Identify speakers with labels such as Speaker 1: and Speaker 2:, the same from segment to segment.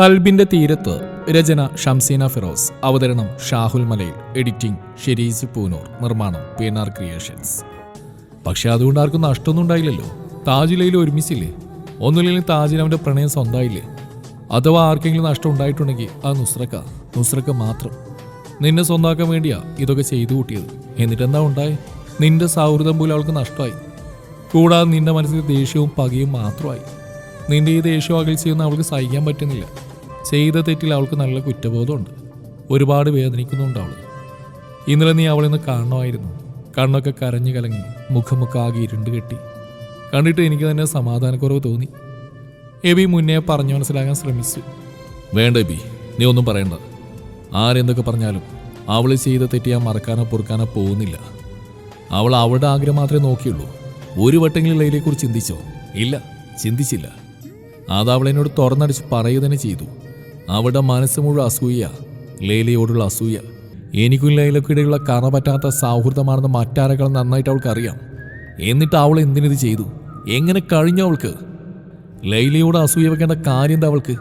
Speaker 1: കൽബിന്റെ തീരത്ത് രചന ഷംസീന ഫിറോസ് അവതരണം ഷാഹുൽ മലയിൽ എഡിറ്റിംഗ് ഷെരീസ് പൂനൂർ നിർമ്മാണം പി എൻ ആർ ക്രിയേഷൻസ്. പക്ഷെ അതുകൊണ്ട് ആർക്കും നഷ്ടമൊന്നും ഉണ്ടായില്ലല്ലോ. താജിലയിൽ ഒരുമിച്ചില്ലേ? ഒന്നുമില്ലെങ്കിൽ താജിൽ അവന്റെ പ്രണയം സ്വന്തമായില്ലേ? അഥവാ ആർക്കെങ്കിലും നഷ്ടം ഉണ്ടായിട്ടുണ്ടെങ്കിൽ ആ നുസ്രക്ക നുസ്രക്ക മാത്രം. നിന്നെ സ്വന്തമാക്കാൻ വേണ്ടിയാ ഇതൊക്കെ ചെയ്തു കൂട്ടിയത്. എന്നിട്ടെന്താ ഉണ്ടായി? നിന്റെ സൗഹൃദം പോലും അവൾക്ക് നഷ്ടമായി. കൂടാതെ നിന്റെ മനസ്സിൽ ദേഷ്യവും പകയും മാത്രമായി. നിന്റെ ഈ ദേഷ്യവും ചെയ്യുന്ന അവൾക്ക് സഹിക്കാൻ പറ്റുന്നില്ല. ചെയ്ത തെറ്റിൽ അവൾക്ക് നല്ല കുറ്റബോധമുണ്ട്. ഒരുപാട് വേദനിക്കുന്നുണ്ട് അവൾ ഇന്നലെ നീ അവളെ ഒന്ന് കാണണമായിരുന്നു. കണ്ണൊക്കെ കരഞ്ഞു കലങ്ങി മുഖമൊക്കെ ആകെ ഇരുണ്ട് കെട്ടി. കണ്ടിട്ട് എനിക്ക് തന്നെ സമാധാനക്കുറവ് തോന്നി. എബി മുന്നേ പറഞ്ഞു മനസ്സിലാക്കാൻ ശ്രമിച്ചു. വേണ്ട എബി നീ ഒന്നും പറയണ്ട. ആരെന്തൊക്കെ പറഞ്ഞാലും അവൾ ചെയ്ത തെറ്റി ഞാൻ മറക്കാനോ പൊറുക്കാനോ പോകുന്നില്ല. അവൾ അവളുടെ ആഗ്രഹം മാത്രമേ നോക്കിയുള്ളൂ. ഒരു വട്ടെങ്കിലും ലൈലയെക്കുറിച്ച് ചിന്തിച്ചോ? ഇല്ല ചിന്തിച്ചില്ല. അത് അവൾ എന്നോട് തുറന്നടിച്ച് പറയുക തന്നെ ചെയ്തു. അവളുടെ മനസ്സ് അസൂയ ലേലയോടുള്ള അസൂയ. എനിക്കും ലൈലക്കിടയിലുള്ള കറ പറ്റാത്ത സൗഹൃദമാണെന്ന് മറ്റാരകൾ നന്നായിട്ട് അവൾക്ക് അറിയാം എന്നിട്ട് അവൾ എന്തിനിത് ചെയ്തു? എങ്ങനെ കഴിഞ്ഞു അവൾക്ക്? ലൈലയോട് അസൂയ വെക്കേണ്ട കാര്യം എന്താ അവൾക്ക്?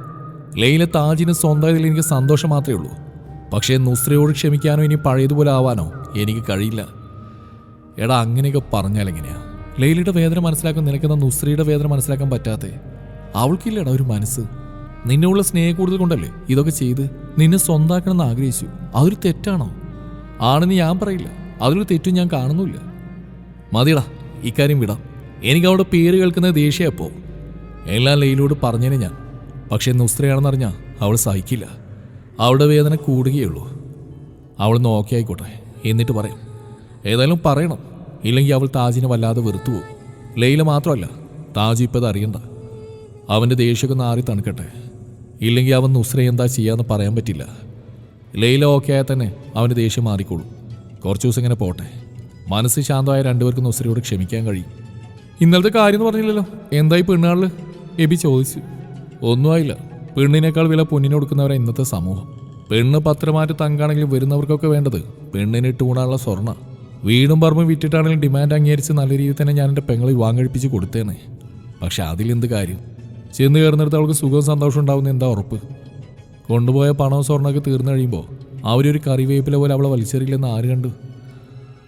Speaker 1: ലൈല താജിന് സ്വന്തമായതിൽ എനിക്ക് സന്തോഷം മാത്രമേ ഉള്ളൂ. പക്ഷേ നുസ്രയോട് ക്ഷമിക്കാനോ ഇനി പഴയതുപോലെ ആവാനോ എനിക്ക് കഴിയില്ല. എടാ അങ്ങനെയൊക്കെ പറഞ്ഞാൽ എങ്ങനെയാ? ലൈലയുടെ വേദന മനസ്സിലാക്കാൻ നിനക്കുന്ന നുസ്രയുടെ വേദന മനസ്സിലാക്കാൻ പറ്റാത്തേ? അവൾക്കില്ലടാ ഒരു മനസ്സ്. നിന്നോടുള്ള സ്നേഹ കൂടുതൽ കൊണ്ടല്ലേ ഇതൊക്കെ ചെയ്ത് നിന്നെ സ്വന്താക്കണമെന്ന് ആഗ്രഹിച്ചു? അതൊരു തെറ്റാണോ? ആണെന്ന് ഞാൻ പറയില്ല. അതൊരു തെറ്റും ഞാൻ കാണുന്നില്ല മതിടാ ഇക്കാര്യം വിടാം. എനിക്ക് അവളുടെ പേര് കേൾക്കുന്ന ദേഷ്യപ്പോ എല്ലാം ലൈലോട് പറഞ്ഞേനെ ഞാൻ. പക്ഷേ നുസ്ത്രയാണെന്നറിഞ്ഞാൽ അവൾ സഹിക്കില്ല. അവളുടെ വേദന കൂടുകയുള്ളൂ. അവൾ നോക്കി ആയിക്കോട്ടെ എന്നിട്ട് പറയാം. ഏതായാലും പറയണം. ഇല്ലെങ്കിൽ അവൾ താജിനെ വല്ലാതെ വെറുത്തു പോകും. ലൈല മാത്രമല്ല താജ് ഇപ്പം അറിയണ്ട. അവന്റെ ദേഷ്യമൊക്കെ നാറി തണുക്കട്ടെ. ഇല്ലെങ്കിൽ അവൻ നുസ്ര എന്താ ചെയ്യാന്ന് പറയാൻ പറ്റില്ല. ലൈല ഓക്കെ ആയാൽ തന്നെ അവന് ദേഷ്യം മാറിക്കോളും. കുറച്ച് ദിവസം ഇങ്ങനെ പോട്ടെ. മനസ്സ് ശാന്തമായ രണ്ടുപേർക്കും നുസ്രയോട് ക്ഷമിക്കാൻ കഴിയും. ഇന്നലത്തെ കാര്യം എന്ന് പറഞ്ഞില്ലല്ലോ. എന്തായി പെണ്ണുകാളിൽ എബി ചോദിച്ചു. ഒന്നും ആയില്ല. പെണ്ണിനേക്കാൾ വില പൊന്നിന് കൊടുക്കുന്നവരാ ഇന്നത്തെ സമൂഹം. പെണ്ണ് പത്രമാറ്റ് തങ്കാണെങ്കിൽ വരുന്നവർക്കൊക്കെ വേണ്ടത് പെണ്ണിന് ഇട്ട് കൂടാനുള്ള സ്വർണ. വീടും പറമ്പും വിറ്റിട്ടാണെങ്കിലും ഡിമാൻഡ് അംഗീകരിച്ച് നല്ല രീതിയിൽ തന്നെ ഞാൻ എന്റെ പെങ്ങളെ വാങ്ങഴിപ്പിച്ച് കൊടുത്തേനെ. പക്ഷെ അതിലെന്ത് കാര്യം? ചെന്ന് കയറുന്നിടത്ത് അവൾക്ക് സുഖവും സന്തോഷവും ഉണ്ടാവുന്ന എന്താ ഉറപ്പ്? കൊണ്ടുപോയ പണവും സ്വർണമൊക്കെ തീർന്നു കഴിയുമ്പോൾ അവരൊരു കറിവേപ്പില പോലെ അവളെ വലിച്ചെറിയില്ലെന്ന് ആര് കണ്ടു?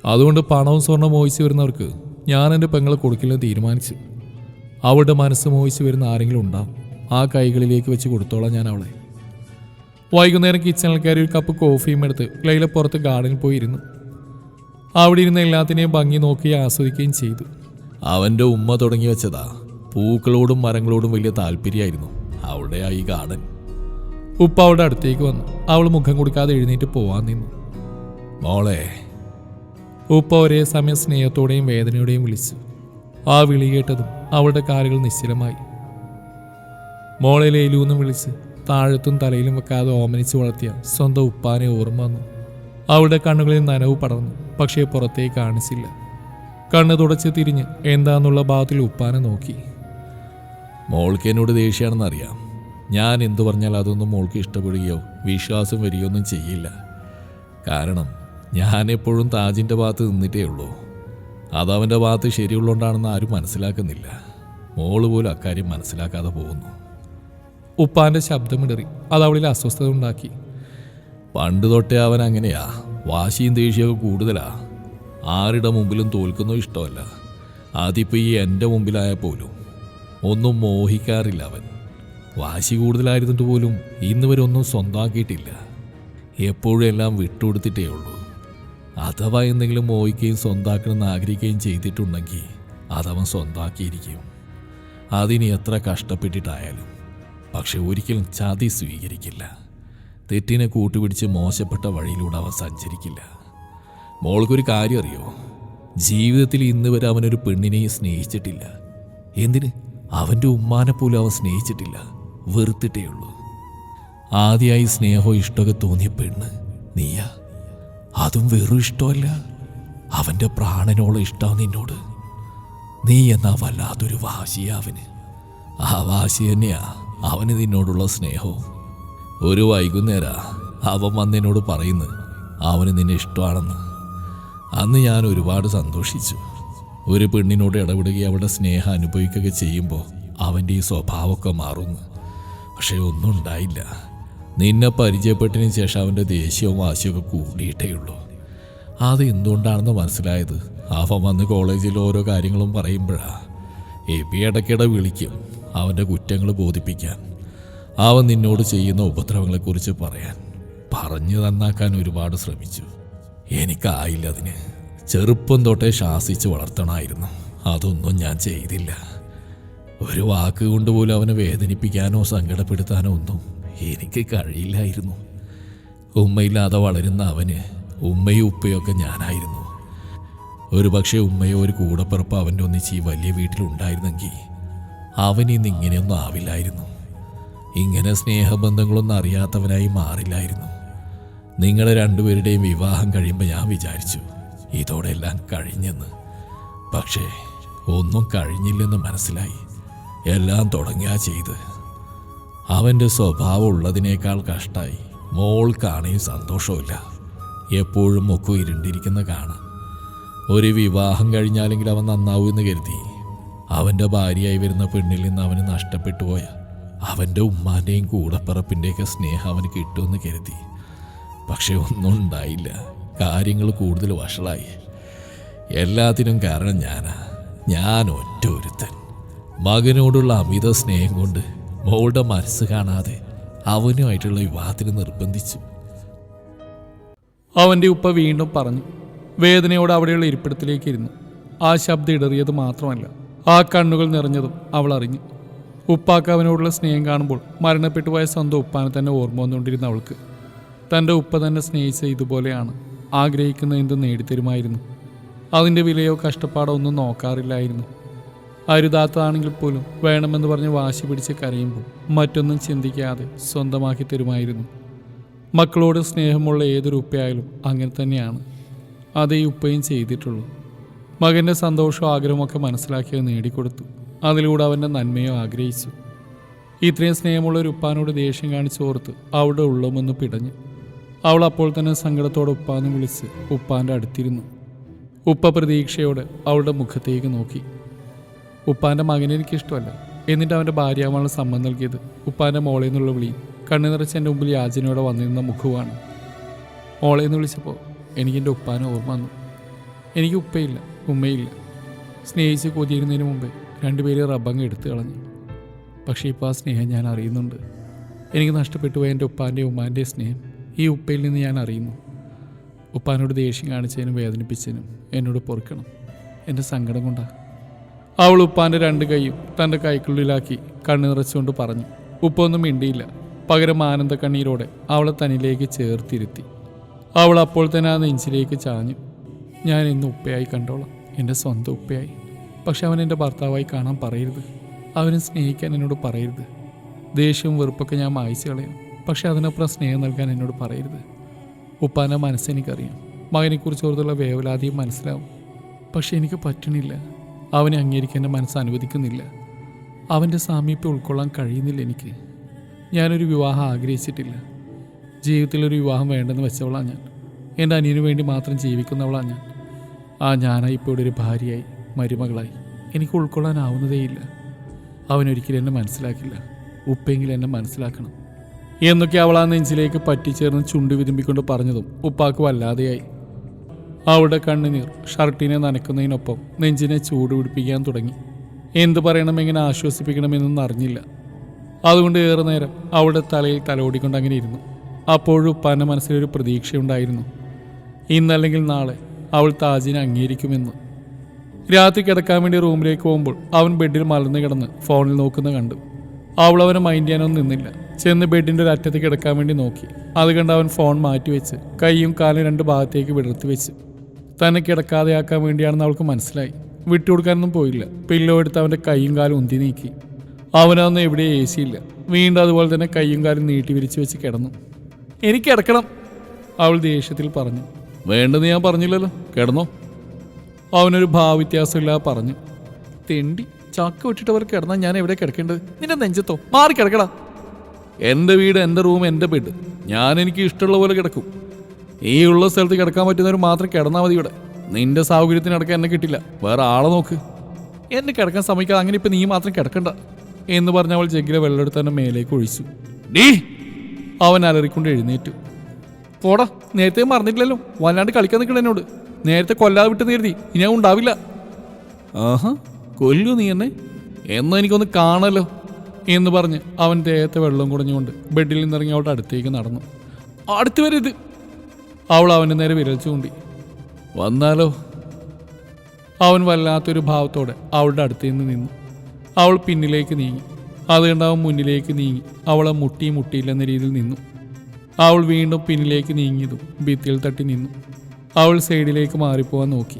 Speaker 1: അതുകൊണ്ട് പണവും സ്വർണം മോഹിച്ച് വരുന്നവർക്ക് ഞാൻ എന്റെ പെങ്ങളെ കൊടുക്കില്ലെന്ന് തീരുമാനിച്ച് അവളുടെ മനസ്സ് മോഹിച്ച് വരുന്ന ആരെങ്കിലും ഉണ്ടാവും ആ കൈകളിലേക്ക് വെച്ച് കൊടുത്തോളാം ഞാൻ അവളെ. വൈകുന്നേരം കിച്ചണിൽ കയറി ഒരു കപ്പ് കോഫിയും എടുത്ത് ലൈല പുറത്ത് ഗാർഡനിൽ പോയി ഇരുന്നു അവിടെ ഇരുന്ന് എല്ലാത്തിനെയും ഭംഗി നോക്കി ആസ്വദിക്കുകയും ചെയ്തു. അവന്റെ ഉമ്മ തുടങ്ങി വെച്ചതാ. പൂക്കളോടും മരങ്ങളോടും വലിയ താല്പര്യമായിരുന്നു. അവളുടെ ആ ഈ ഗാർഡൻ. ഉപ്പ അവളുടെ അടുത്തേക്ക് വന്നു. അവൾ മുഖം കൊടുക്കാതെ എഴുന്നേറ്റ് പോവാൻ നിന്നു. മോളെ. ഉപ്പ ഒരേ സമയം സ്നേഹത്തോടെയും വേദനയോടെയും വിളിച്ചു. ആ വിളി കേട്ടതും അവളുടെ കാലുകൾ നിശ്ചലമായി. മോളെ ലേലൂന്ന് വിളിച്ച് താഴത്തും തലയിലും വെക്കാതെ ഓമനിച്ച് വളർത്തിയ സ്വന്തം ഉപ്പാനെ ഓർമ്മ വന്നു. അവളുടെ കണ്ണുകളിൽ നനവ് പടർന്നു പക്ഷേ പുറത്തേക്ക് കാണിച്ചില്ല. കണ്ണ് തുടച്ച് തിരിഞ്ഞ് എന്താന്നുള്ള ഭാഗത്തിൽ ഉപ്പാനെ നോക്കി. മോൾക്ക് എന്നോട് ദേഷ്യമാണെന്ന് അറിയാം. ഞാൻ എന്തു പറഞ്ഞാൽ അതൊന്നും മോൾക്ക് ഇഷ്ടപ്പെടുകയോ വിശ്വാസം വരികയോ ഒന്നും ചെയ്യില്ല. കാരണം ഞാൻ എപ്പോഴും താജിന്റെ ഭാഗത്ത് നിന്നിട്ടേ ഉള്ളൂ. അതവന്റെ ഭാഗത്ത് ശരിയുള്ളതുകൊണ്ടാണെന്ന് ആരും മനസ്സിലാക്കുന്നില്ല. മോൾ പോലും അക്കാര്യം മനസ്സിലാക്കാതെ പോകുന്നു. ഉപ്പാന്റെ ശബ്ദമിടറി. അത് അവളിൽ അസ്വസ്ഥത ഉണ്ടാക്കി. പണ്ട് തൊട്ടേ അവൻ അങ്ങനെയാ. വാശിയും ദേഷ്യമൊക്കെ കൂടുതലാ. ആരുടെ മുമ്പിലും തോൽക്കുന്നോ ഇഷ്ടമല്ല. അതിപ്പോൾ ഈ എന്റെ മുമ്പിലായ പോലും. ഒന്നും മോഹിക്കാറില്ല അവൻ. വാശി കൂടുതലായിരുന്നിട്ട് പോലും ഇന്ന് വരെ ഒന്നും സ്വന്തമാക്കിയിട്ടില്ല എപ്പോഴും എല്ലാം വിട്ടുകൊടുത്തിട്ടേ ഉള്ളൂ അഥവാ എന്തെങ്കിലും മോഹിക്കുകയും സ്വന്താക്കണമെന്ന് ആഗ്രഹിക്കുകയും ചെയ്തിട്ടുണ്ടെങ്കിൽ അതവൻ സ്വന്താക്കിയിരിക്കും. അതിന് എത്ര കഷ്ടപ്പെട്ടിട്ടായാലും. പക്ഷെ ഒരിക്കലും ചതി സ്വീകരിക്കില്ല. തെറ്റിനെ കൂട്ടുപിടിച്ച് മോശപ്പെട്ട വഴിയിലൂടെ അവൻ സഞ്ചരിക്കില്ല. മോൾക്കൊരു കാര്യം അറിയോ? ജീവിതത്തിൽ ഇന്ന് വരെ അവനൊരു പെണ്ണിനെയും സ്നേഹിച്ചിട്ടില്ല. എന്തിന്? അവന്റെ ഉമ്മാനെ പോലും അവൻ സ്നേഹിച്ചിട്ടില്ല. വെറുത്തിട്ടേ ഉള്ളൂ ആദ്യമായി സ്നേഹമോ ഇഷ്ടമൊക്കെ തോന്നിയ പെണ്ണ് നീയാ. അതും വെറും ഇഷ്ടമല്ല. അവന്റെ പ്രാണനോളം ഇഷ്ടമാണ് നിന്നോട്. നീ എന്നാ വല്ലാത്തൊരു വാശിയാ അവന്. ആ വാശി തന്നെയാ അവന് നിന്നോടുള്ള സ്നേഹവും. ഒരു വൈകുന്നേര അവൻ വന്നെന്നോട് പറയുന്നു അവന് നിന്നെ ഇഷ്ടമാണെന്ന്. അന്ന് ഞാൻ ഒരുപാട് സന്തോഷിച്ചു. ഒരു പെണ്ണിനോട് ഇടപെടുകയും അവളുടെ സ്നേഹം അനുഭവിക്കുകയൊക്കെ ചെയ്യുമ്പോൾ അവന്റെ ഈ സ്വഭാവമൊക്കെ മാറുന്നു. പക്ഷേ ഒന്നും ഉണ്ടായില്ല. നിന്നെ പരിചയപ്പെട്ടതിന് ശേഷം അവന്റെ ദേഷ്യവും വാശിയൊക്കെ കൂടിയിട്ടേ ഉള്ളൂ. അത് എന്തുകൊണ്ടാണെന്ന് മനസ്സിലായത്? അവൻ വന്ന് കോളേജിൽ ഓരോ കാര്യങ്ങളും പറയുമ്പോഴാ. എബി ഇടയ്ക്കിടെ വിളിക്കും അവന്റെ കുറ്റങ്ങൾ ബോധിപ്പിക്കാൻ. അവൻ നിന്നോട് ചെയ്യുന്ന ഉപദ്രവങ്ങളെക്കുറിച്ച് പറയാൻ. പറഞ്ഞു നന്നാക്കാൻ ഒരുപാട് ശ്രമിച്ചു. എനിക്കായില്ല അതിന്. ചെറുപ്പം തൊട്ടേ ശാസിച്ച് വളർത്തണമായിരുന്നു. അതൊന്നും ഞാൻ ചെയ്തില്ല. ഒരു വാക്ക് കൊണ്ടുപോലും അവനെ വേദനിപ്പിക്കാനോ സങ്കടപ്പെടുത്താനോ ഒന്നും എനിക്ക് കഴിയില്ലായിരുന്നു. ഉമ്മയില്ലാതെ വളരുന്ന അവന് ഉമ്മയും ഉപ്പയൊക്കെ ഞാനായിരുന്നു. ഒരു പക്ഷേ ഉമ്മയോ ഒരു കൂടപ്പിറപ്പ് അവന്റെ ഒന്നിച്ച് ഈ വലിയ വീട്ടിലുണ്ടായിരുന്നെങ്കിൽ അവൻ ഇന്ന് ഇങ്ങനെയൊന്നും ആവില്ലായിരുന്നു. ഇങ്ങനെ സ്നേഹബന്ധങ്ങളൊന്നും അറിയാത്തവനായി മാറില്ലായിരുന്നു. നിങ്ങളെ രണ്ടുപേരുടെയും വിവാഹം കഴിയുമ്പോൾ ഞാൻ വിചാരിച്ചു. ഇതോടെ എല്ലാം കഴിഞ്ഞെന്ന്. പക്ഷേ ഒന്നും കഴിഞ്ഞില്ലെന്ന് മനസ്സിലായി. എല്ലാം തുടങ്ങുക ചെയ്ത്. അവന്റെ സ്വഭാവം ഉള്ളതിനേക്കാൾ കഷ്ടായി. മോൾക്കാണെങ്കിൽ സന്തോഷമില്ല എപ്പോഴും മുക്കു ഇരുണ്ടിരിക്കുന്ന കാണാം. ഒരു വിവാഹം കഴിഞ്ഞാലെങ്കിൽ അവൻ എന്ന് കരുതി. അവന്റെ ഭാര്യയായി വരുന്ന പെണ്ണിൽ നിന്ന് അവന് നഷ്ടപ്പെട്ടു പോയ അവന്റെ ഉമ്മാന്റെയും കൂടപ്പറപ്പിന്റെയൊക്കെ സ്നേഹം അവന് കിട്ടുമെന്ന് കരുതി. പക്ഷെ ഒന്നും ഉണ്ടായില്ല. കാര്യങ്ങൾ കൂടുതൽ വഷളായി. എല്ലാത്തിനും കാരണം ഞാനാ. ഞാൻ ഒറ്റ ഒരുത്തൻ. മകനോടുള്ള അമിത സ്നേഹം കൊണ്ട് മോളുടെ മനസ്സ് കാണാതെ അവനുമായിട്ടുള്ള വിവാഹത്തിന് നിർബന്ധിച്ചു.
Speaker 2: അവന്റെ ഉപ്പ വീണ്ടും പറഞ്ഞു വേദനയോടെ അവിടെയുള്ള ഇരിപ്പിടത്തിലേക്ക് ഇരുന്നു. ആ ശബ്ദം ഇടറിയത് മാത്രമല്ല ആ കണ്ണുകൾ നിറഞ്ഞതും അവൾ അറിഞ്ഞു. ഉപ്പാക്ക് അവനോടുള്ള സ്നേഹം കാണുമ്പോൾ മരണപ്പെട്ടുപോയ സ്വന്തം ഉപ്പാനെ തന്നെ ഓർമ്മ വന്നുകൊണ്ടിരുന്ന അവൾക്ക്. തന്റെ ഉപ്പ തന്നെ സ്നേഹിച്ച ഇതുപോലെയാണ്. ആഗ്രഹിക്കുന്ന എന്തും നേടിത്തരുമായിരുന്നു? അതിന്റെ വിലയോ കഷ്ടപ്പാടോ ഒന്നും നോക്കാറില്ലായിരുന്നു. അരുതാത്തതാണെങ്കിൽ പോലും വേണമെന്ന് പറഞ്ഞ് വാശി പിടിച്ച് കരയുമ്പോൾ മറ്റൊന്നും ചിന്തിക്കാതെ സ്വന്തമാക്കി തരുമായിരുന്നു. മക്കളോട് സ്നേഹമുള്ള ഏതൊരു ഉപ്പയായാലും അങ്ങനെ തന്നെയാണ്. അതേ ഉപ്പയും ചെയ്തിട്ടുള്ളൂ. മകന്റെ സന്തോഷവും ആഗ്രഹമൊക്കെ മനസ്സിലാക്കിയത് നേടിക്കൊടുത്തു. അതിലൂടെ അവന്റെ നന്മയോ ആഗ്രഹിച്ചു. ഇത്രയും സ്നേഹമുള്ള ഒരു ഉപ്പാനോട് ദേഷ്യം കാണിച്ചോർത്ത് അവിടെ ഉള്ളമെന്ന് പിടഞ്ഞു അവൾ അപ്പോൾ തന്നെ സങ്കടത്തോടെ ഉപ്പാന്ന് വിളിച്ച് ഉപ്പാന്റെ അടുത്തിരുന്നു. ഉപ്പ പ്രതീക്ഷയോടെ അവളുടെ മുഖത്തേക്ക് നോക്കി. ഉപ്പാന്റെ മകനെ എനിക്കിഷ്ടമല്ല എന്നിട്ട് അവന്റെ ഭാര്യാവാണ് സമ്മതം നൽകിയത്. ഉപ്പാന്റെ മോളെ എന്നുള്ള വിളി കണ്ണു നിറച്ച് എന്റെ മുമ്പിൽ യാചനയോടെ വന്നിരുന്ന മുഖമാണ് മോളെ എന്ന് വിളിച്ചപ്പോൾ എനിക്ക് എന്റെ ഉപ്പാനെ ഓർമ്മ വന്നു. എനിക്ക് ഉപ്പയില്ല ഉമ്മയില്ല. സ്നേഹിച്ച് കൊതിയിരുന്നതിന് മുമ്പേ രണ്ടുപേരെ റബ്ബങ്ങ് എടുത്തു കളഞ്ഞു. പക്ഷേ ഇപ്പോൾ ആ സ്നേഹം ഞാൻ അറിയുന്നുണ്ട്. എനിക്ക് നഷ്ടപ്പെട്ടു പോയ എന്റെ ഉപ്പാന്റെയും ഉമ്മാന്റെയും സ്നേഹം ഈ ഉപ്പയിൽ നിന്ന് ഞാൻ അറിയുന്നു. ഉപ്പാനോട് ദേഷ്യം കാണിച്ചതിനും വേദനിപ്പിച്ചതിനും എന്നോട് പൊറുക്കണം. എന്റെ സങ്കടം കൊണ്ടാണ് അവൾ ഉപ്പാന്റെ രണ്ട് കൈയും തന്റെ കൈക്കുള്ളിലാക്കി കണ്ണു നിറച്ചുകൊണ്ട് പറഞ്ഞു ഉപ്പൊന്നും മിണ്ടിയില്ല. പകരം ആനന്ദ കണ്ണീരോടെ അവളെ തന്നിലേക്ക് ചേർത്തിരുത്തി. അവൾ അപ്പോൾ തന്നെ ആ നെഞ്ചിലേക്ക് ചാഞ്ഞു. ഞാൻ ഇന്ന് ഉപ്പയായി കണ്ടോളാം. എന്റെ സ്വന്തം ഉപ്പയായി. പക്ഷെ അവൻ എന്റെ ഭർത്താവായി കാണാൻ പറയരുത്. അവനെ സ്നേഹിക്കാൻ എന്നോട് പറയരുത്. ദേഷ്യവും വെറുപ്പൊക്കെ ഞാൻ മായ്ച്ചു കളയാം പക്ഷെ അതിനപ്പുറം സ്നേഹം നൽകാൻ എന്നോട് പറയരുത്. ഉപ്പാന്റെ മനസ്സെനിക്കറിയാം മകനെക്കുറിച്ച് ഓർത്തുള്ള വേവലാതിയും മനസ്സിലാവും. പക്ഷെ എനിക്ക് പറ്റണില്ല. അവനെ അംഗീകരിക്കാൻ എന്റെ മനസ്സ് അനുവദിക്കുന്നില്ല. അവന്റെ സാമീപ്യം ഉൾക്കൊള്ളാൻ കഴിയുന്നില്ല എനിക്ക്. ഞാനൊരു വിവാഹം ആഗ്രഹിച്ചിട്ടില്ല. ജീവിതത്തിലൊരു വിവാഹം വേണ്ടെന്ന് വെച്ചവളാണ് ഞാൻ. എന്റെ അനിയന് വേണ്ടി മാത്രം ജീവിക്കുന്നവളാണ് ഞാൻ. ആ ഞാനായി ഇപ്പോൾ ഇവിടെ ഒരു ഭാര്യയായി മരുമകളായി. എനിക്ക് ഉൾക്കൊള്ളാനാവുന്നതേയില്ല. അവനൊരിക്കലും എന്നെ മനസ്സിലാക്കില്ല. ഉപ്പെങ്കിലും എന്നെ മനസ്സിലാക്കണം. എന്നൊക്കെ അവൾ ആ നെഞ്ചിലേക്ക് പറ്റിച്ചേർന്ന് ചുണ്ടു വിരുമ്പിക്കൊണ്ട് പറഞ്ഞതും ഉപ്പാക്ക് വല്ലാതെയായി. അവളുടെ കണ്ണുനീർ ഷർട്ടിനെ നനക്കുന്നതിനൊപ്പം നെഞ്ചിനെ ചൂട് പിടിപ്പിക്കാൻ തുടങ്ങി. എന്തു പറയണം എങ്ങനെ ആശ്വസിപ്പിക്കണമെന്നൊന്നും അറിഞ്ഞില്ല. അതുകൊണ്ട് ഏറെ നേരം അവളുടെ തലയിൽ തലോടിക്കൊണ്ട് അങ്ങനെ ഇരുന്നു. അപ്പോഴും ഉപ്പാന്റെ മനസ്സിലൊരു പ്രതീക്ഷയുണ്ടായിരുന്നു. ഇന്നല്ലെങ്കിൽ നാളെ അവൾ താജിനെ അംഗീകരിക്കുമെന്ന്. രാത്രി കിടക്കാൻ വേണ്ടി റൂമിലേക്ക് പോകുമ്പോൾ അവൻ ബെഡിൽ മലർന്നു കിടന്ന് ഫോണിൽ നോക്കുന്ന കണ്ടു. അവൾ അവനെ മൈൻഡ് ചെയ്യാനൊന്നും നിന്നില്ല. ചെന്ന് ബെഡിന്റെ ഒരു അറ്റത്ത് കിടക്കാൻ വേണ്ടി നോക്കി. അത് കണ്ട് അവൻ ഫോൺ മാറ്റി വെച്ച് കൈയും കാലും രണ്ട് ഭാഗത്തേക്ക് വിടർത്തി വെച്ച്. തന്നെ കിടക്കാതെയാക്കാൻ വേണ്ടിയാണെന്ന് അവൾക്ക് മനസ്സിലായി. വിട്ടുകൊടുക്കാനൊന്നും പോയില്ല. പില്ലോ എടുത്ത് അവന്റെ കൈയും കാലും ഉന്തി നീക്കി. അവനൊന്നും എവിടെയും എ സി ഇല്ല. വീണ്ടും അതുപോലെ തന്നെ കൈയും കാലും നീട്ടി വിരിച്ചു വെച്ച് കിടന്നു. എനിക്ക് കിടക്കണം അവൾ ദേഷ്യത്തിൽ പറഞ്ഞു. വേണ്ടെന്ന് ഞാൻ പറഞ്ഞില്ലല്ലോ. കിടന്നോ. അവനൊരു ഭാവവ്യത്യാസമില്ലാതെ പറഞ്ഞു. തെണ്ടി. ചാക്ക അവർ കിടന്നാൽ ഞാൻ എവിടെ കിടക്കേണ്ടത്? നിന്റെ നെഞ്ചത്തോ? മാറി കിടക്കടാ. എന്റെ വീട് എന്റെ റൂം എന്റെ ബെഡ് ഞാൻ എനിക്ക് ഇഷ്ടമുള്ള പോലെ കിടക്കും. ഈ ഉള്ള സ്ഥലത്ത് കിടക്കാൻ പറ്റുന്നവർ മാത്രം കിടന്നാൽ മതി ഇവിടെ. നിന്റെ സൗകര്യത്തിനടക്കം എന്നെ കിട്ടില്ല. വേറെ ആളെ നോക്ക്. എന്നെ കിടക്കാൻ സമയക്കാതെ അങ്ങനെ ഇപ്പം നീ മാത്രം കിടക്കണ്ട. എന്ന് പറഞ്ഞ അവൾ ജഗ്ഗിലെ വെള്ളമെടുത്ത് തന്നെ മേലേക്ക് ഒഴിച്ചു. ഡീ! അവൻ അലറിക്കൊണ്ട് എഴുന്നേറ്റു. പോടാ നേരത്തെ മറന്നിട്ടില്ലല്ലോ. വല്ലാണ്ട് കളിക്കാൻ നിൽക്കണം എന്നോട്. നേരത്തെ കൊല്ലാതെ വിട്ട് നേരുതി ഇനി ഉണ്ടാവില്ല. ആഹാ. കൊല്ലു നീ എന്നെ? എന്നാ എനിക്കൊന്ന് കാണല്ലോ എന്ന് പറഞ്ഞ് അവൻ ദേഹത്തെ വെള്ളം കുടഞ്ഞുകൊണ്ട് ബെഡിൽ നിന്നിറങ്ങി അവിടെ അടുത്തേക്ക് നടന്നു. അടുത്ത് വരരുത് അവൾ അവന്റെ നേരെ വിരൽ ചൂണ്ടി. വന്നാലോ? അവൻ വല്ലാത്തൊരു ഭാവത്തോടെ അവളുടെ അടുത്ത് നിന്ന് നിന്നു. അവൾ പിന്നിലേക്ക് നീങ്ങി. അതുകൊണ്ട് അവൻ മുന്നിലേക്ക് നീങ്ങി. അവളെ മുട്ടി മുട്ടിയില്ലെന്ന രീതിയിൽ നിന്നു. അവൾ വീണ്ടും പിന്നിലേക്ക് നീങ്ങിയതും ഭിത്തിയിൽ തട്ടി നിന്നു. അവൾ സൈഡിലേക്ക് മാറിപ്പോവാൻ നോക്കി.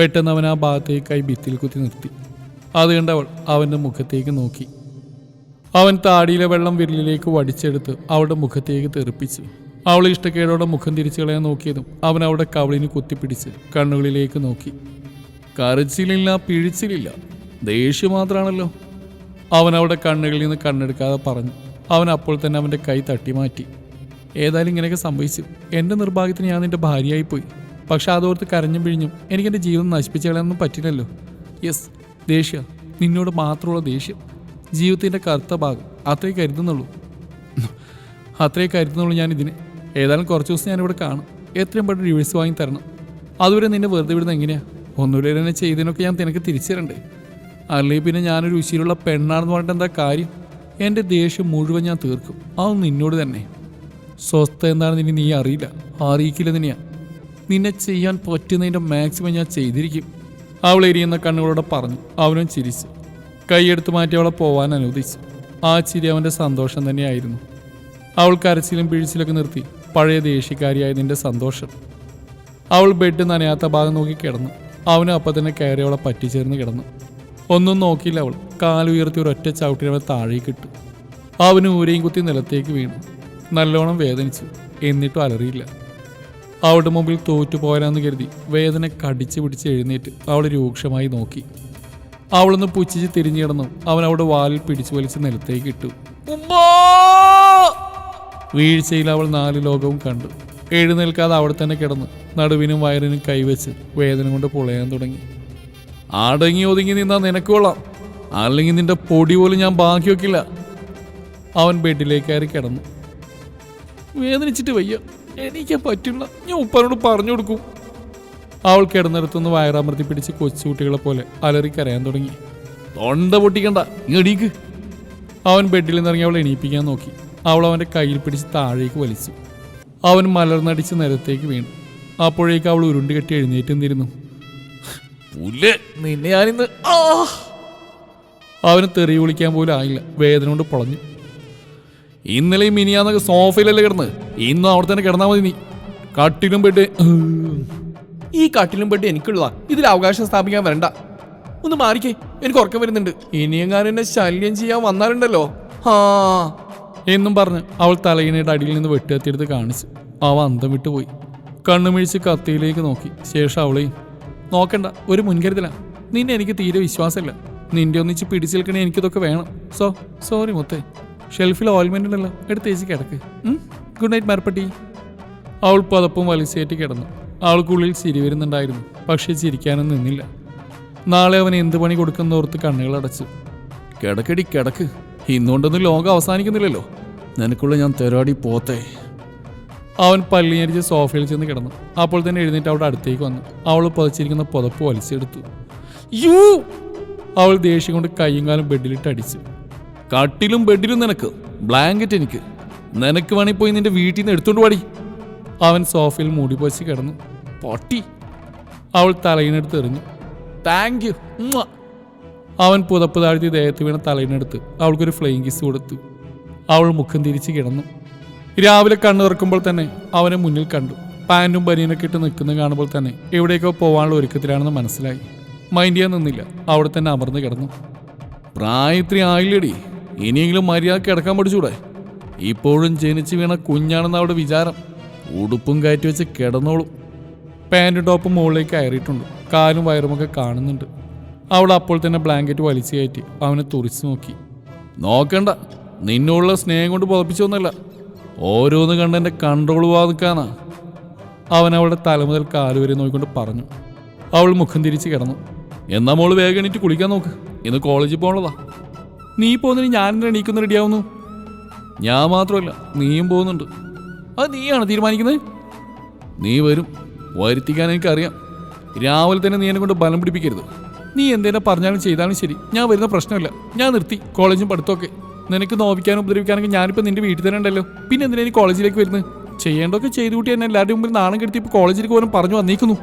Speaker 2: പെട്ടെന്ന് അവൻ ആ ഭാഗത്തേക്കായി ഭിത്തിയിൽ കുത്തി നിർത്തി. അത് കണ്ട് അവൾ അവന്റെ മുഖത്തേക്ക് നോക്കി. അവൻ താടിയിലെ വെള്ളം വിരലിലേക്ക് വടിച്ചെടുത്ത് അവളുടെ മുഖത്തേക്ക് തെറിപ്പിച്ചു. അവൾ ഇഷ്ടക്കേടോടെ മുഖം തിരിച്ചു കളയാൻ നോക്കിയതും അവൻ അവളുടെ കവളിന് കുത്തിപ്പിടിച്ച് കണ്ണുകളിലേക്ക് നോക്കി. കരച്ചിലില്ല പിഴിച്ചിലില്ല. ദേഷ്യം മാത്രമാണല്ലോ അവൻ അവളുടെ കണ്ണുകളിൽ നിന്ന് കണ്ണെടുക്കാതെ പറഞ്ഞു. അവൻ അപ്പോൾ തന്നെ അവന്റെ കൈ തട്ടി മാറ്റി ഏതായാലും ഇങ്ങനെയൊക്കെ സംഭവിച്ചു. എന്റെ നിർഭാഗ്യത്തിന് ഞാൻ നിന്റെ ഭാര്യയായി പോയി പക്ഷെ അതോർത്ത് കരഞ്ഞും പിഴിഞ്ഞും എനിക്ക് എന്റെ ജീവിതം നശിപ്പിച്ചുകളൊന്നും പറ്റില്ലല്ലോ. യെസ് ദേഷ്യ. നിന്നോട് മാത്രമുള്ള ദേഷ്യം. ജീവിതത്തിന്റെ കറുത്ത ഭാഗം. അത്രേ കരുതുന്നുള്ളൂ. അത്രേ കരുതുന്നുള്ളൂ ഞാൻ ഇതിന് ഏതായാലും കുറച്ച് ദിവസം ഞാനിവിടെ കാണും. എത്രയും പെട്ടെന്ന് റിവേഴ്സ് വാങ്ങി തരണം. അതുവരെ നിന്നെ വെറുതെ വിടുന്ന എങ്ങനെയാ? ഒന്നുമില്ല തന്നെ ചെയ്തതിനൊക്കെ ഞാൻ നിനക്ക് തിരിച്ചു അല്ലെങ്കിൽ പിന്നെ ഞാനൊരു ഉശിയിലുള്ള പെണ്ണാണെന്ന് പറഞ്ഞിട്ട് എന്താ കാര്യം? എന്റെ ദേഷ്യം മുഴുവൻ ഞാൻ തീർക്കും. അത് നിന്നോട് തന്നെ. സ്വസ്ഥ എന്താണെന്ന് ഇനി നീ അറിയില്ല. അറിയിക്കില്ല തന്നെയാ നിന്നെ ചെയ്യാൻ പറ്റുന്നതിന്റെ മാക്സിമം ഞാൻ ചെയ്തിരിക്കും. അവൾ എരിയുന്ന കണ്ണുകളോടെ പറഞ്ഞു. അവനും ചിരിച്ചു. കൈയെടുത്ത് മാറ്റി അവളെ പോവാൻ അനുവദിച്ചു. ആ ചിരി അവന്റെ സന്തോഷം തന്നെയായിരുന്നു. അവൾ കരച്ചിലും പിഴിച്ചിലൊക്കെ നിർത്തി. പഴയ ദേഷ്യക്കാരിയായതിന്റെ സന്തോഷം. അവൾ ബെഡ് നനയാത്ത ഭാഗം നോക്കി കിടന്നു. അവനും അപ്പം തന്നെ കയറി അവളെ പറ്റിച്ചേർന്ന് കിടന്നു. ഒന്നും നോക്കിയില്ല അവൾ. കാലുയർത്തി ഒരൊറ്റ ചവിട്ടിന് അവൻ താഴേക്ക് ഇട്ടു. അവന് ഊരയും കുത്തി നിലത്തേക്ക് വീണു. നല്ലോണം വേദനിച്ചു. എന്നിട്ടും അലറിയില്ല. അവളുടെ മുമ്പിൽ തോറ്റുപോയാലെന്ന് കരുതി വേദന കടിച്ചു പിടിച്ച് എഴുന്നേറ്റ് അവൾ രൂക്ഷമായി നോക്കി. അവളൊന്ന് പുച്ഛിച്ച് തിരിഞ്ഞു കിടന്നു. അവൻ അവളുടെ വാലിൽ പിടിച്ചു വലിച്ച് നിലത്തേക്ക് ഇട്ടു. വീഴ്ചയിൽ അവൾ നാല് ലോകവും കണ്ടു. എഴുന്നേൽക്കാതെ അവിടെ തന്നെ കിടന്നു. നടുവിനും വയറിനും കൈവച്ച് വേദന കൊണ്ട് പൊളയാൻ തുടങ്ങി. അടങ്ങി ഒതുങ്ങി നിന്നാ നിനക്കോളാം അല്ലെങ്കിൽ നിന്റെ പൊടി പോലും ഞാൻ ബാക്കി വെക്കില്ല. അവൻ ബെഡിലേക്ക് കയറി കിടന്നു. വേദനിച്ചിട്ട് വയ്യ. എനിക്ക് പറ്റില്ല ഞാൻ ഉപ്പാനോട് പറഞ്ഞു കൊടുക്കും. അവൾ കിടന്നിടത്തുനിന്ന് വയറമർത്തി പിടിച്ച് കൊച്ചുകുട്ടികളെ പോലെ അലറി കരയാൻ തുടങ്ങി. തൊണ്ട പൊട്ടിക്കണ്ട എണീക്ക്. അവൻ ബെഡിൽ നിന്നിറങ്ങി അവളെ എണീപ്പിക്കാൻ നോക്കി. അവൾ അവന്റെ കയ്യിൽ പിടിച്ച് താഴേക്ക് വലിച്ചു. അവൻ മലർന്നടിച്ച് നിരത്തേക്ക് വീണു. അപ്പോഴേക്ക് അവൾ ഉരുണ്ട് കെട്ടി എഴുന്നേറ്റ് നിന്നിരുന്നു. നിന്നെ ഞാനിന്ന് അവന് തെറി വിളിക്കാൻ പോലും ആയില്ല. വേദന കൊണ്ട് പൊളഞ്ഞു. ഇന്നലെയും മിനിയാന്നൊക്കെ സോഫയിലല്ലേ കിടന്ന്. ഇന്നും അവിടെ തന്നെ കിടന്നാൽ മതി നീ. കട്ടിലും പെട്ട്
Speaker 3: ഈ കട്ടിലും ബെഡ് എനിക്കുള്ളതാ. ഇതിൽ അവകാശം സ്ഥാപിക്കാൻ വരണ്ട. ഒന്ന് മാറിക്കേ. എനിക്ക് ഉറക്കം വരുന്നുണ്ട്. ഇനിയെങ്ങാനും എന്നെ ശല്യം ചെയ്യാൻ വന്നാലുണ്ടല്ലോ. ഹാ.
Speaker 2: എന്നും പറഞ്ഞ് അവൾ തലയിണയുടെ അടിയിൽ നിന്ന് വെട്ടുകത്തിയെടുത്ത് കാണിച്ചു അവ അന്തം വിട്ടുപോയി കണ്ണുമിഴിച്ച് കത്തിയിലേക്ക് നോക്കി. ശേഷം അവളെയും നോക്കണ്ട ഒരു മുൻകരുതല. നിന്നെ എനിക്ക് തീരെ വിശ്വാസമില്ല. നിന്റെ ഒന്നിച്ച് പിടിച്ചേൽക്കണേ എനിക്കിതൊക്കെ വേണം. സോ സോറി മുത്തേ. ഷെൽഫിൽ ഓയിൽമെന്റ് ഉണ്ടല്ലോ. എടുത്ത് ചേച്ചി കിടക്ക്. ഗുഡ് നൈറ്റ് മരപ്പട്ടി അവൾ പതപ്പും വലിച്ചേറ്റ് കിടന്നു. അവൾക്കുള്ളിൽ ചിരി വരുന്നുണ്ടായിരുന്നു. പക്ഷേ ചിരിക്കാനും നിന്നില്ല. നാളെ അവൻ എന്ത് പണി കൊടുക്കുന്നോർത്ത് കണ്ണുകൾ അടച്ചു. കിടക്കടി കിടക്ക്. ഇന്നുകൊണ്ടൊന്നും ലോകം അവസാനിക്കുന്നില്ലല്ലോ. നിനക്കുള്ള ഞാൻ തെരാടി പോത്തെ. അവൻ പല്ലിയരിച്ച് സോഫയിൽ ചെന്ന് കിടന്നു. അപ്പോൾ തന്നെ എഴുന്നേറ്റ് അവിടെ അടുത്തേക്ക് വന്നു. അവൾ പുതച്ചിരിക്കുന്ന പുതപ്പ് വലിച്ചെടുത്തു. യൂ അവൾ ദേഷ്യം കൊണ്ട് കൈയും കാലും ബെഡിലിട്ട് അടിച്ചു. കട്ടിലും ബെഡിലും നിനക്ക്. ബ്ലാങ്കറ്റ് എനിക്ക്. നിനക്ക് വേണേ പോയി നിന്റെ വീട്ടിൽ നിന്ന് എടുത്തോണ്ട് പാടി അവൻ സോഫയിൽ മൂടി പൊച്ച് കിടന്നു. പൊട്ടി. അവൾ തലയിനെടുത്ത് എറിഞ്ഞു. താങ്ക് യു അവൻ പുതപ്പ് താഴ്ത്തി ദേഹത്ത് വീണ തലയിനെടുത്ത് അവൾക്കൊരു ഫ്ലെയിങ് കിസ് കൊടുത്തു. അവൾ മുഖം തിരിച്ച് കിടന്നു. രാവിലെ കണ്ണു തുറക്കുമ്പോൾ തന്നെ അവനെ മുന്നിൽ കണ്ടു. പാന്റും ബനിയനൊക്കെ ഇട്ട് നിൽക്കുന്നത് കാണുമ്പോൾ തന്നെ എവിടേക്കോ പോകാനുള്ള ഒരുക്കത്തിലാണെന്ന് മനസ്സിലായി. മൈൻഡ് ചെയ്യാൻ നിന്നില്ല. അവിടെ തന്നെ അമർന്ന് കിടന്നു. പ്രായത്രി ആയില്ലടി ഇനിയെങ്കിലും മര്യാദ കിടക്കാൻ പഠിച്ചൂടെ? ഇപ്പോഴും ജനിച്ചു വീണ കുഞ്ഞാണെന്ന് അവിടെ വിചാരം. ഉടുപ്പും കയറ്റി വെച്ച് കിടന്നോളും. പാന്റും ടോപ്പും മുകളിലേക്ക് കയറിയിട്ടുണ്ട്. കാലും വയറുമൊക്കെ കാണുന്നുണ്ട്. അവൾ അപ്പോൾ തന്നെ ബ്ലാങ്കറ്റ് വലിച്ചു കയറ്റി അവനെ തുറിച്ചു നോക്കി. നോക്കണ്ട. നിന്നോടുള്ള സ്നേഹം കൊണ്ട് പുതപ്പിച്ചൊന്നല്ല ഓരോന്ന് കണ്ട് എന്റെ കൺട്രോൾ വാദിക്കാനാ അവൻ അവളുടെ തലമുതൽ കാൽ വരെ നോക്കിക്കൊണ്ട് പറഞ്ഞു. അവൾ മുഖം തിരിച്ച് കിടന്നു. എന്നാ മോൾ വേഗം എണീറ്റ് കുളിക്കാൻ നോക്ക്. ഇന്ന് കോളേജിൽ പോകണതാ നീ പോകുന്നതിന് ഞാൻ എന്തിനാ എണീക്കുന്ന റെഡിയാവുന്നു? ഞാൻ മാത്രമല്ല നീയും പോകുന്നുണ്ട്. അത് നീയാണ് തീരുമാനിക്കുന്നത്? നീ വരും. വരുത്തിക്കാൻ എനിക്കറിയാം. രാവിലെ തന്നെ നീ എന്നെ കൊണ്ട് ബലം പിടിപ്പിക്കരുത്. നീ എന്തേലും പറഞ്ഞാലും ചെയ്താലും ശരി. ഞാൻ വരുന്ന പ്രശ്നമില്ല. ഞാൻ നിർത്തി. കോളേജും പഠിത്തമൊക്കെ. നിനക്ക് നോവിക്കാനും ഉപദ്രവിക്കാനൊക്കെ ഞാനിപ്പോൾ നിന്റെ വീട്ടിൽ തന്നെ ഉണ്ടല്ലോ. പിന്നെ എന്തിനാ നീ കോളേജിലേക്ക് വരുന്നത്? ചെയ്യേണ്ടതൊക്കെ ചെയ്തു കൂട്ടി എന്നെ എല്ലാവരുടെ മുമ്പിൽ നാണം കെടുത്തി ഇപ്പോൾ കോളേജിലേക്ക് പോലും പറഞ്ഞു വന്നേക്കുന്നു.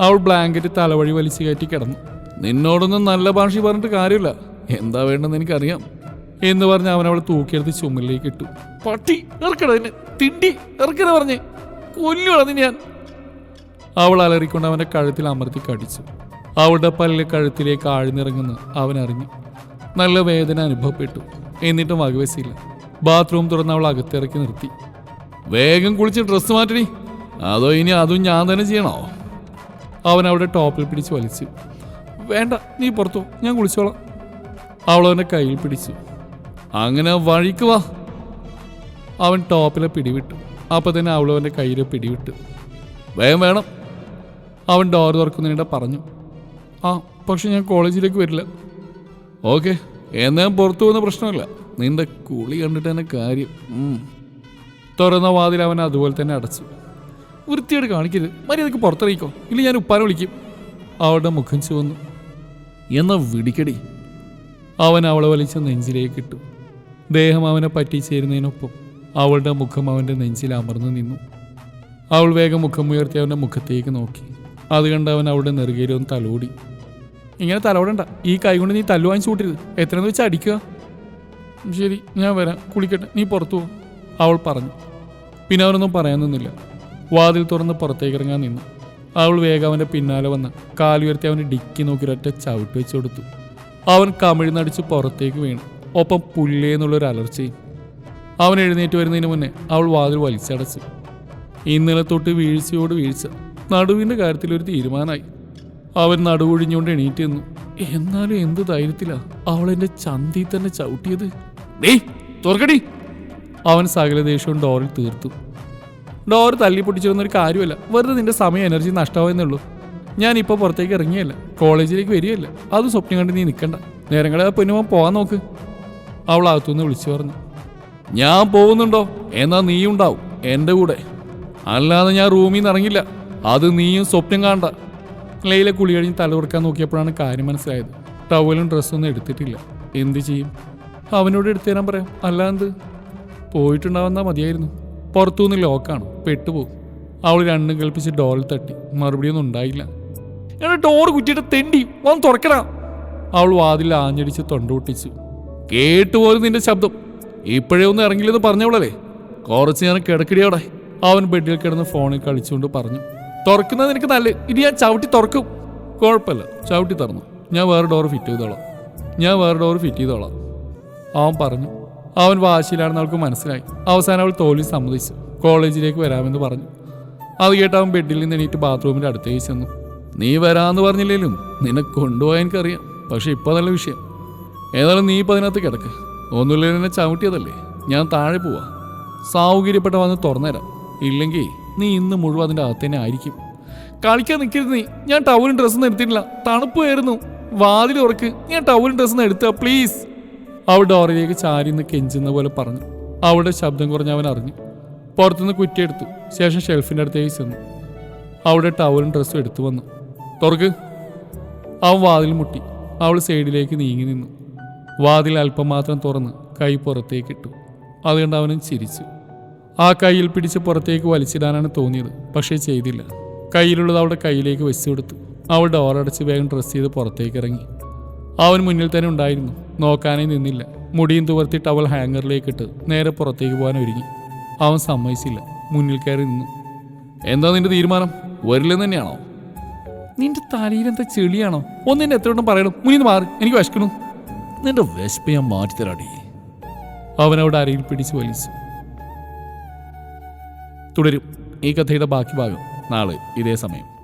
Speaker 2: അവൾ ബ്ലാങ്കറ്റ് തലവഴി വലിച്ചു കയറ്റി കിടന്നു. നിന്നോടൊന്നും നല്ല ഭാഷ പറഞ്ഞിട്ട് കാര്യമില്ല. എന്താ വേണ്ടെന്ന് എനിക്കറിയാം. എന്ന് പറഞ്ഞ് അവൻ അവളെ തൂക്കിയെടുത്ത് ചുമലിലേക്ക് ഇട്ടു. പട്ടി ഇറക്കട എന്നെ തിണ്ടി ഇറക്കണ പറഞ്ഞേ. കൊല്ലുകള ഞാൻ. അവൾ അലറിക്കൊണ്ട് അവന്റെ കഴുത്തിൽ അമർത്തി കടിച്ചു. അവളുടെ പല്ല് കഴുത്തിലേക്ക് ആഴ്ന്നിറങ്ങുന്ന. അവൻ അറിഞ്ഞു. നല്ല വേദന അനുഭവപ്പെട്ടു. എന്നിട്ടും വകവെച്ചില്ല. ബാത്റൂം തുറന്ന് അവൾ അകത്തിറക്കി നിർത്തി. വേഗം കുളിച്ച് ഡ്രസ്സ് മാറ്റണി അതോ ഇനി അതും ഞാൻ തന്നെ ചെയ്യണോ? അവൻ അവിടെ ടോപ്പിൽ പിടിച്ച് വലിച്ചു. വേണ്ട നീ പുറത്തു ഞാൻ കുളിച്ചോളാം. അവന്റെ കയ്യിൽ പിടിച്ചു. അങ്ങനെ വഴിക്ക് വാ. അവൻ ടോപ്പിലെ പിടിവിട്ടു. അപ്പോൾ തന്നെ അവൾ അവന്റെ കയ്യിലെ പിടിവിട്ടു. വേഗം വേണം. അവൻ ഡോർ തുറക്കുന്നതിനിടെ പറഞ്ഞു. ആ പക്ഷെ ഞാൻ കോളേജിലേക്ക് വരില്ല. ഓക്കെ എന്നാൽ പുറത്തു പോകുന്ന പ്രശ്നമില്ല. നിന്റെ കുളി കണ്ടിട്ട് തന്നെ കാര്യം. തുറന്ന വാതിൽ അവൻ അതുപോലെ തന്നെ അടച്ചു. വൃത്തിയോട് കാണിക്കരുത്. മര്യാദയ്ക്ക് പുറത്തിറങ്ങിക്കോ. ഇല്ല ഞാൻ ഉപ്പാനെ വിളിക്കും. അവളുടെ മുഖം ചുവന്നു. എന്നാ വിടിക്കടി അവൻ അവളെ വലിച്ച നെഞ്ചിലേക്ക് ഇട്ടു. ദേഹം അവനെ പറ്റിച്ചേരുന്നതിനൊപ്പം അവളുടെ മുഖം അവന്റെ നെഞ്ചിൽ അമർന്നു നിന്നു. അവൾ വേഗം മുഖം ഉയർത്തി അവന്റെ മുഖത്തേക്ക് നോക്കി. അത് കണ്ട് അവൻ അവളുടെ നെറുകയിലൊന്ന് തലോടി. ഇങ്ങനെ തലോടണ്ട. ഈ കൈ കൊണ്ട് നീ തല്ലു വാങ്ങിച്ചു കൂട്ടരുത്. എത്രയെന്ന് വെച്ചാൽ അടിക്കുക? ശരി ഞാൻ വരാം. കുളിക്കട്ടെ. നീ പുറത്തു അവൾ പറഞ്ഞു. പിന്നെ അവനൊന്നും പറയാൻ നിന്നില്ല. വാതിൽ തുറന്ന് പുറത്തേക്ക് ഇറങ്ങാൻ നിന്നു. അവൾ വേഗം അവന്റെ പിന്നാലെ വന്ന് കാലുയർത്തി അവന് ഡിക്കി നോക്കി ഒരൊറ്റ ചവിട്ട് വെച്ച് കൊടുത്തു. അവൻ കമിഴ്ന്നടിച്ച് പുറത്തേക്ക് വീണു. ഒപ്പം പുല്ലേന്നുള്ളൊരു അലർച്ചയും അവൻ എഴുന്നേറ്റ് വരുന്നതിന് മുന്നേ അവൾ വാതിൽ വലിച്ചടച്ചു. ഇന്നലെ തൊട്ട് വീഴ്ചയോട് വീഴ്ച. നടുവിന്റെ കാര്യത്തിൽ ഒരു തീരുമാനമായി. അവൻ നടുവൊഴിഞ്ഞുകൊണ്ട് എണീറ്റ് നിന്നു. എന്നാലും എന്ത് ധൈര്യത്തിലാ അവൾ എന്റെ ചന്തി തന്നെ ചവിട്ടിയത്? ഡേ തുറക്കടി. അവൻ സകല ദേഷ്യവും ഡോറിൽ തീർത്തു. ഡോർ തല്ലി പൊട്ടിച്ചിരുന്ന കാര്യമല്ല. വെറുതെ നിന്റെ സമയം എനർജി നഷ്ടമാവുന്നേ ഉള്ളൂ. ഞാനിപ്പോൾ പുറത്തേക്ക് ഇറങ്ങിയല്ല. കോളേജിലേക്ക് വരികയല്ല. അത് സ്വപ്നം കണ്ട് നീ നിൽക്കണ്ട നേരങ്ങളെ പൊന്നുമോ പോകാൻ നോക്ക്. അവൾ അകത്തുനിന്ന് വിളിച്ചു പറഞ്ഞു. ഞാൻ പോകുന്നുണ്ടോ? എന്നാ നീ ഉണ്ടാവും. എന്റെ കൂടെ. അല്ലാതെ ഞാൻ റൂമിൽ നിന്ന് ഇറങ്ങില്ല. അത് നീയും സ്വപ്നം കാണണ്ട. ലൈല കുളി കഴിഞ്ഞ് തല നോക്കിയപ്പോഴാണ് കാര്യം മനസ്സിലായത്. ടവലും ഡ്രസ്സൊന്നും എടുത്തിട്ടില്ല. എന്ത് ചെയ്യും? അവനോട് എടുത്തു തരാൻ പറയാം. അല്ലാണ്ട് പോയിട്ടുണ്ടാവുന്ന മതിയായിരുന്നു. പുറത്തുനിന്ന് ലോക്കാണ്. പെട്ടുപോകും. അവൾ രണ്ടും കൽപ്പിച്ച് ഡോൾ തട്ടി. മറുപടിയൊന്നും ഉണ്ടായില്ല. എടാ ഡോർ കുറ്റിയിട്ട് തെണ്ടി. വന്ന് തുറക്കണ അവൾ വാതിൽ ആഞ്ഞടിച്ച് തൊണ്ട പൊട്ടിച്ചു കേട്ടുപോലും നിന്റെ ശബ്ദം. ഇപ്പോഴേ ഒന്നും ഇറങ്ങില്ലെന്ന് പറഞ്ഞവളല്ലേ? കുറച്ച് ഞാൻ കിടക്കിടിയോടെ അവൻ ബെഡിൽ കിടന്ന് ഫോണിൽ കളിച്ചുകൊണ്ട് പറഞ്ഞു. തുറക്കുന്നത് നിനക്ക് നല്ല ഇനി ഞാൻ ചവിട്ടി തുറക്കും. കുഴപ്പമില്ല. ചവിട്ടി തുറന്നു ഞാൻ വേറെ ഡോർ ഫിറ്റ് ചെയ്തോളാം. ഞാൻ വേറെ ഡോർ ഫിറ്റ് ചെയ്തോളാം. അവൻ പറഞ്ഞു. അവൻ വാശിയിലാണെന്ന് അവൾക്ക് മനസ്സിലായി. അവസാനം അവൾ തോൽവി സമ്മതിച്ചു. കോളേജിലേക്ക് വരാമെന്ന് പറഞ്ഞു. അത് കേട്ട് അവൻ ബെഡിൽ നിന്ന് എണീറ്റ് ബാത്റൂമിന്റെ അടുത്തേക്ക് ചെന്നു. നീ വരാമെന്ന് പറഞ്ഞില്ലേലും നിന്നെ കൊണ്ടുപോയാൽ എനിക്കറിയാം. പക്ഷെ ഇപ്പൊ നല്ല വിഷയം. ഏതായാലും നീ ഇപ്പം അതിനകത്ത് കിടക്ക്. ഒന്നുമില്ല എന്നെ ചവിട്ടിയതല്ലേ? ഞാൻ താഴെ പോവാ. സൗകര്യപ്പെട്ട വന്ന് തുറന്നുതരാം ഇല്ലെങ്കിൽ നീ ഇന്ന് മുഴുവൻ അതിന്റെ അകത്ത് തന്നെ ആയിരിക്കും. കളിക്കാൻ നിൽക്കരുത് നീ. ഞാൻ ടവലും ഡ്രസ്സൊന്നും എടുത്തിട്ടില്ല. തണുപ്പായിരുന്നു. വാതിൽ ഉറക്ക് ഞാൻ ടവലും ഡ്രസ്സൊന്നും എടുത്ത. പ്ലീസ് അവൾ ഡോറിലേക്ക് ചാരി നിന്ന് കെഞ്ചുന്ന പോലെ പറഞ്ഞു. അവളുടെ ശബ്ദം കുറഞ്ഞ് അവൻ അറിഞ്ഞു. പുറത്തുനിന്ന് കുറ്റിയെടുത്തു. ശേഷം ഷെൽഫിന്റെ അടുത്തേക്ക് ചെന്നു. അവളുടെ ടവലും ഡ്രസ്സും എടുത്തു വന്നു. തുറക്ക്. അവൻ വാതിൽ മുട്ടി. അവൾ സൈഡിലേക്ക് നീങ്ങി നിന്നു. വാതിൽ അല്പം മാത്രം തുറന്ന് കൈ പുറത്തേക്ക് ഇട്ടു. അതുകൊണ്ട് അവനും ചിരിച്ചു. ആ കയ്യിൽ പിടിച്ച് പുറത്തേക്ക് വലിച്ചിടാനാണ് തോന്നിയത് പക്ഷേ ചെയ്തില്ല. കയ്യിലുള്ളത് അവളുടെ കയ്യിലേക്ക് വെച്ചു കൊടുത്തു. അവൾ ഡോറടച്ച് വേഗം ഡ്രസ്സ് ചെയ്ത് പുറത്തേക്ക് ഇറങ്ങി. അവൻ മുന്നിൽ തന്നെ ഉണ്ടായിരുന്നു. നോക്കാനേ നിന്നില്ല. മുടിയും തുവർത്തിട്ട് അവൾ ഹാങ്ങറിലേക്ക് ഇട്ട് നേരെ പുറത്തേക്ക് പോകാൻ ഒരുങ്ങി. അവൻ സമ്മതിച്ചില്ല. മുന്നിൽ കയറി നിന്നു. എന്താ നിന്റെ തീരുമാനം? വരില്ലെന്ന് തന്നെയാണോ? നിന്റെ തലയിൽ എന്താ ചെളിയാണോ? ഒന്നിന്റെ എത്ര വട്ടം പറയണം. മുനിന്ന് മാറി. എനിക്ക് വിശക്കണു നിന്റെ വിശപ്പ് ഞാൻ മാറ്റിത്തരാടി. അവൻ അവിടെ അരയിൽ പിടിച്ച് വലിച്ചു. തുടരും. ഈ കഥയുടെ ബാക്കി ഭാഗം നാളെ ഇതേ സമയം.